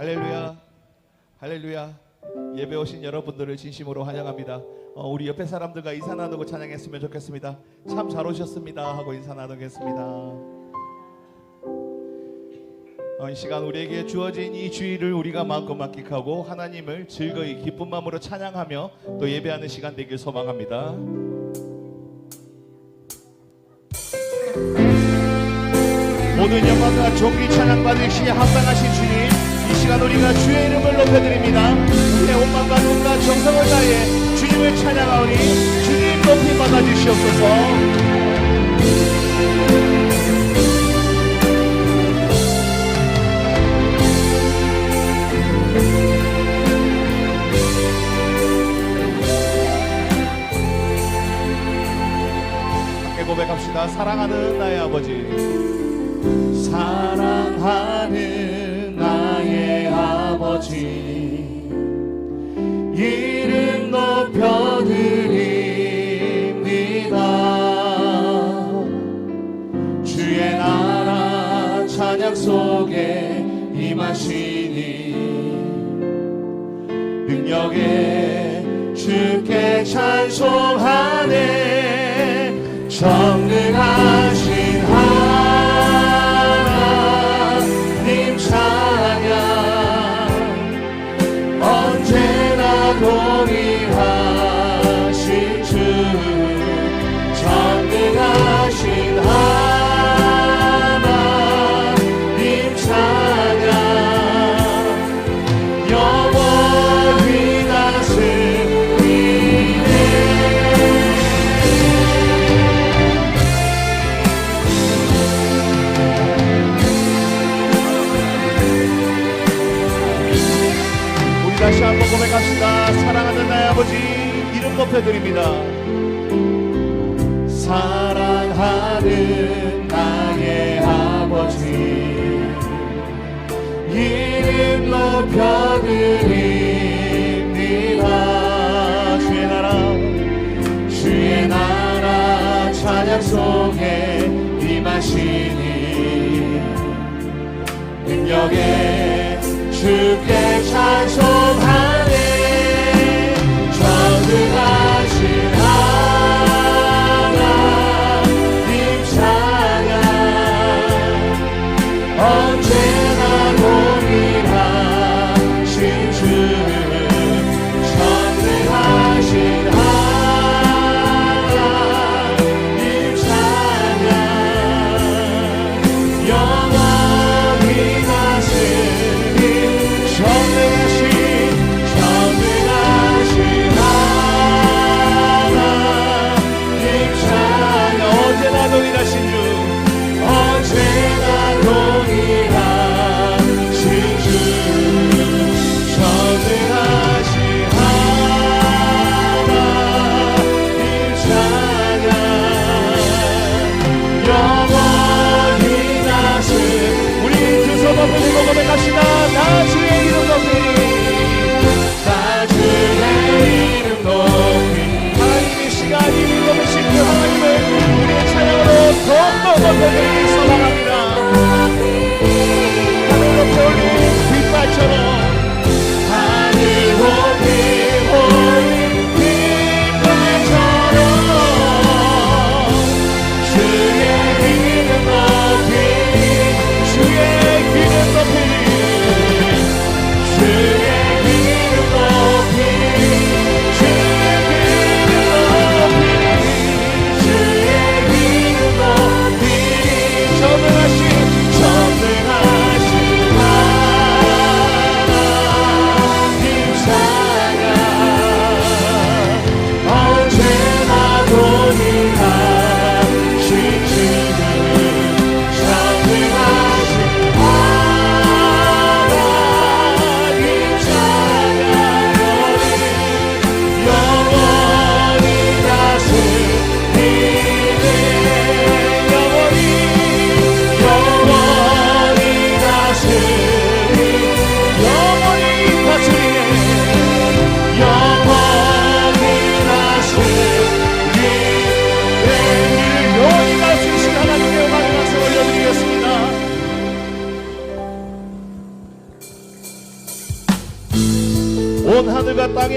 할렐루야. 할렐루야. 예배 오신 여러분들을 진심으로 환영합니다. 어, 우리 옆에 사람들과 인사 나누고 찬양했으면 좋겠습니다. 참 잘 오셨습니다 하고 인사 나누겠습니다. 어, 이 시간 우리에게 주어진 이 주일을 우리가 마음껏 만끽하고 하나님을 즐거이 기쁜 마음으로 찬양하며 또 예배하는 시간 되길 소망합니다. 모든 영광과 존귀 찬양 받으시니 합당하신 주님 이 시간 우리가 주의 이름을 높여드립니다. 내 온맘과 눈과 정성을 다해 주님을 찬양하오니 주님 높이 받아주시옵소서. 고백합시다. 사랑하는 나의 아버지. 사랑하는 아버지. 이름 높여 드립니다. 주의 나라 찬양 속에 임하시니 능력에 주께 찬송하네. 정능하 하시니 능력에 주께 찬송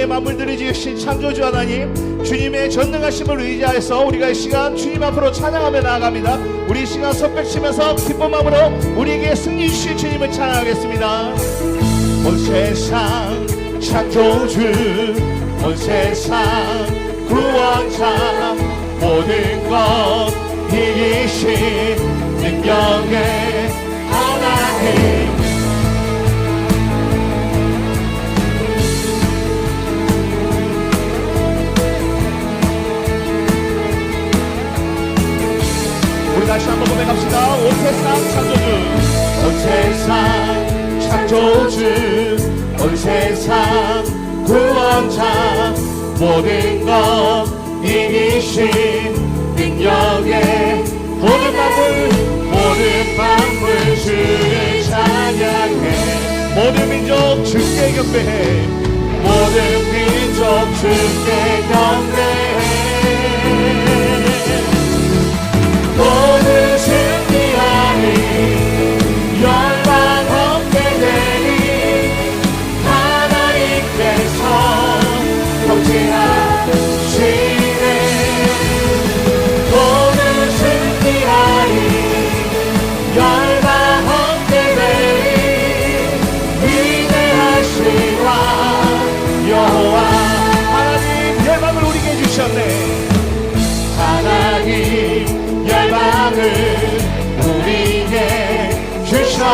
하늘과 땅의 만물들을 지으신 창조주 하나님 주님의 전능하심을 의지하여서 우리가 이 시간 주님 앞으로 찬양하며 나아갑니다. 우리 이 시간 손뼉치면서 기쁜 마음으로 우리에게 승리 주신 주님을 찬양하겠습니다. 온 세상 창조주 온 세상 구원자 모든 것 이기신 능력의 세상 창조주 온 세상 창조주. 온 세상 구원자. 모든 것 이기신 능력의 모든 만물 모든 만물 주를 찬양해. 모든 민족 주께 경배해. 모든 민족 주께 경배해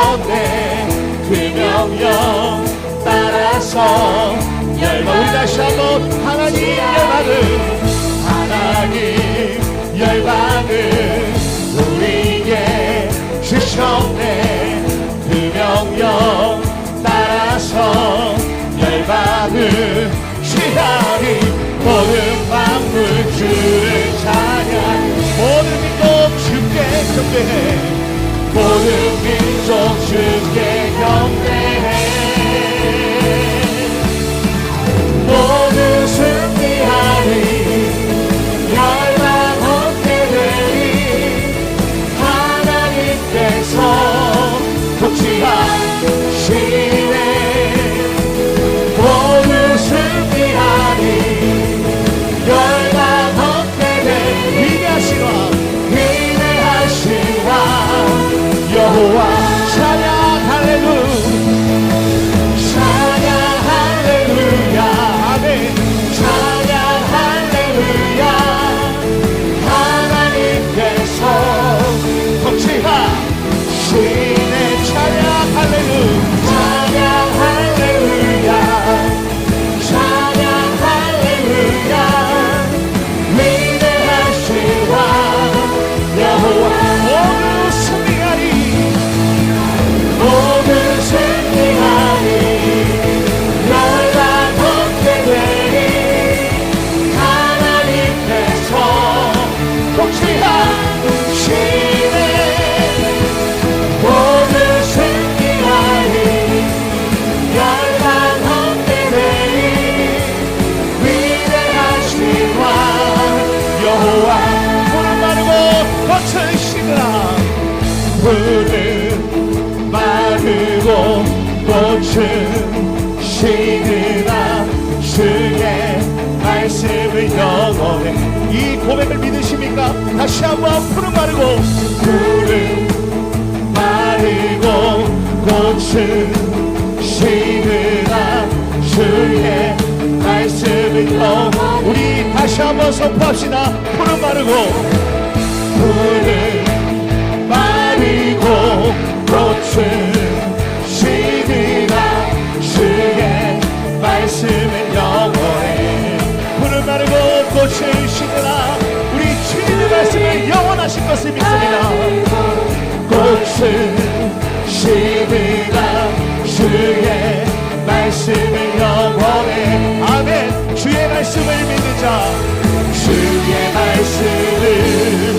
주셨네 그 명령 따라서 열방 우리 다시 한번 하나님 열방을 하나님 열방을 우리에게 주셨네. 그 명령 따라서 열방을 시하리 모든 만물 주를 찬양 모든 민족 주께 경배해. 모든 민 고백을 믿으십니까? 다시 한번 푸른 마르고 푸른 마르고 꽃은 시드나 주의 영원 우리 다시 한번 선포합시다 푸른 마르고 푸른 마르고 꽃은 말씀을 영원하신 것을 믿습니다. 꽃은 시드나 주의 말씀을 영원해. 아멘. 주의 말씀을 믿는 자. 주의 말씀을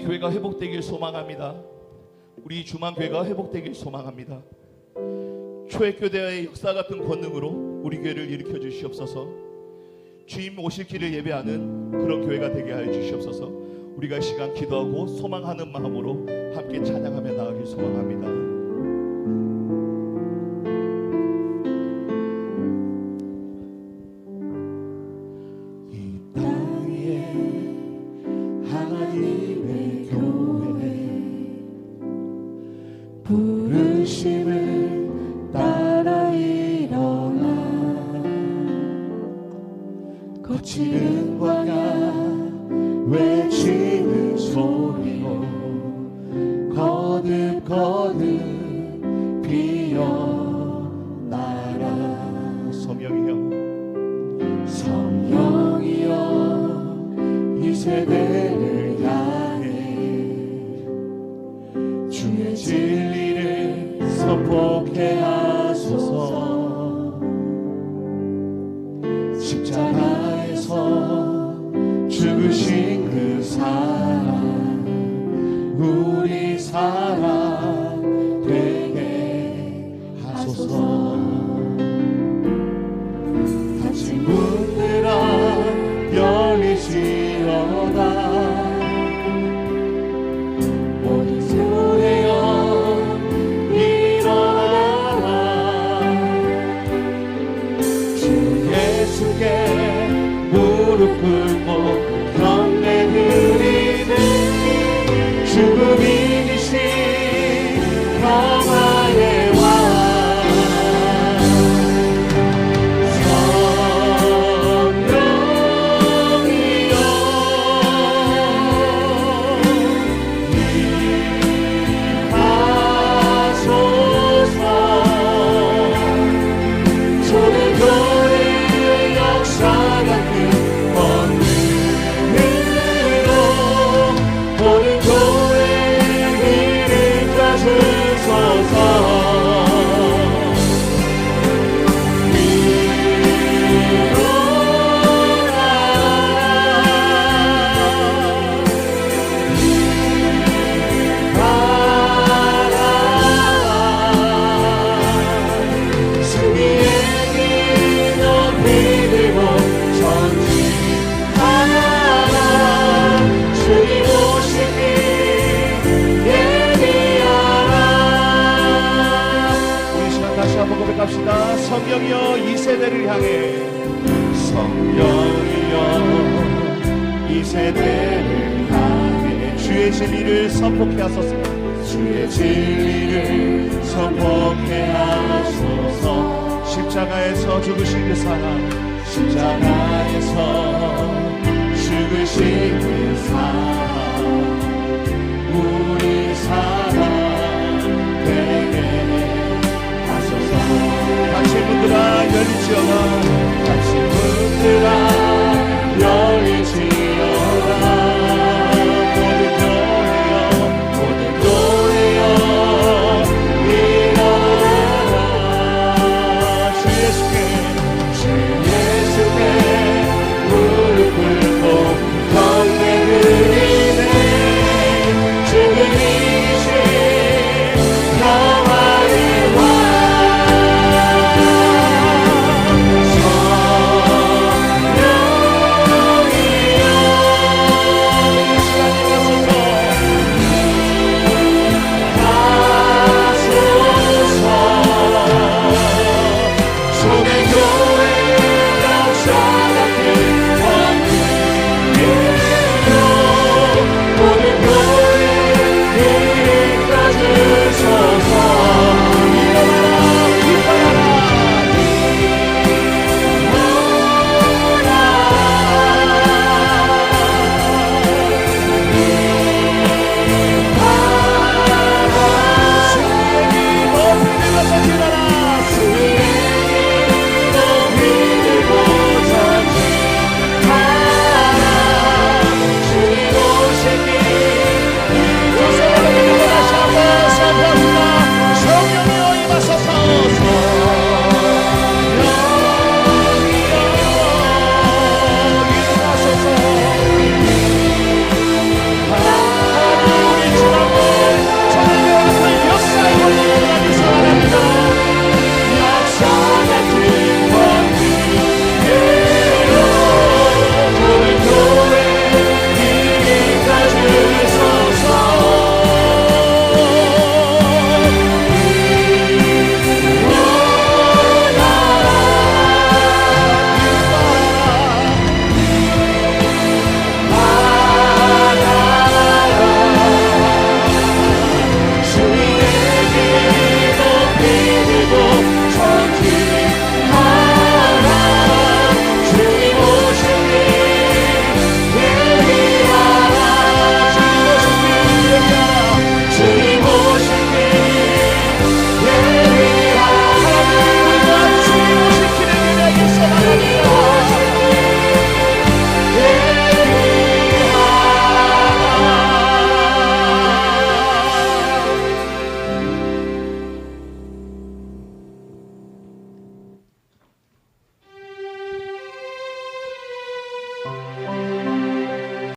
교회가 회복되길 소망합니다. 우리 주만교회가 회복되길 소망합니다. 초액교대의 역사 같은 권능으로 우리 교회를 일으켜 주시옵소서. 주님 오실 길을 예배하는 그런 교회가 되게 하여 주시옵소서. 우리가 시간 기도하고 소망하는 마음으로 함께 찬양하며 나아가길 소망합니다. 꽃은 피어나라. 성령이여. 성령이여 이 세대를 향해 주의 진리를 선포 죽으신 그 사랑 십자가에서 죽으신